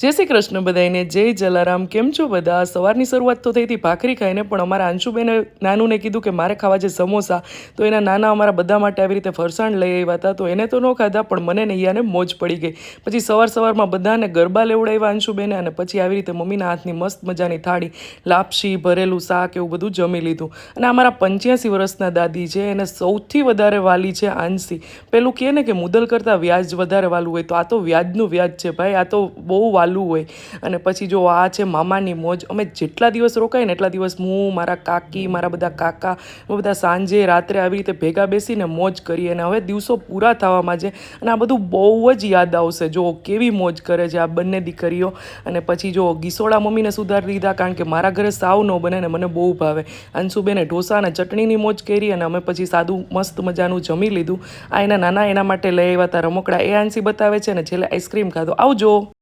જય શ્રી કૃષ્ણ બધાને જય જલારામ, કેમ છો બધા? સવારની શરૂઆત તો થઈ હતી ભાખરી ખાઈને, પણ અમારા અંશુબેને નાનુને કીધું કે મારે ખાવા છે સમોસા. તો એના નાના અમારા બધા માટે આવી રીતે ફરસાણ લઈ આવ્યા હતા, તો એને તો ન ખાધા, પણ મને ને ઈયાને મોજ પડી ગઈ. પછી સવાર સવારમાં બધાને ગરબા લેવડાવ્યા અંશુબેને અને પછી આવી રીતે મમ્મીના હાથની મસ્ત મજાની થાળી, લાપસી, ભરેલું શાક એવું બધું જમી લીધું. અને અમારા પંચ્યાસી વર્ષના દાદી છે, એને સૌથી વધારે વાલી છે આંસી. પેલું કહે ને કે મુદલ કરતાં વ્યાજ વધારે વાલું હોય, તો આ તો વ્યાજનું વ્યાજ છે ભાઈ, આ તો બહુ વાલું હોય. અને પછી જો આ છે મામાની મોજ, અમે જેટલા દિવસ રોકાય ને એટલા દિવસ હું, મારા કાકી, મારા બધા કાકા બધા સાંજે, રાત્રે આવી રીતે ભેગા બેસીને મોજ કરીએ અને હવે દિવસો પૂરા થવામાં છે અને આ બધું બહુ જ યાદ આવશે. જો કેવી મોજ કરે છે આ બંને દીકરીઓ. અને પછી જો ગીસોડા મમ્મીને સુધારી દીધા કારણ કે મારા ઘરે સાવ ન બને ને મને બહુ ભાવે. અંશુબેને ઢોસા અને ચટણીની મોજ કરી અને અમે પછી સાદું મસ્ત મજાનું જમી લીધું. આ એના નાના એના માટે લઈ આવ્યા હતા રમકડા. એ આંસી બતાવે છે અને છેલ્લે આઈસ્ક્રીમ ખાધો. આવજો.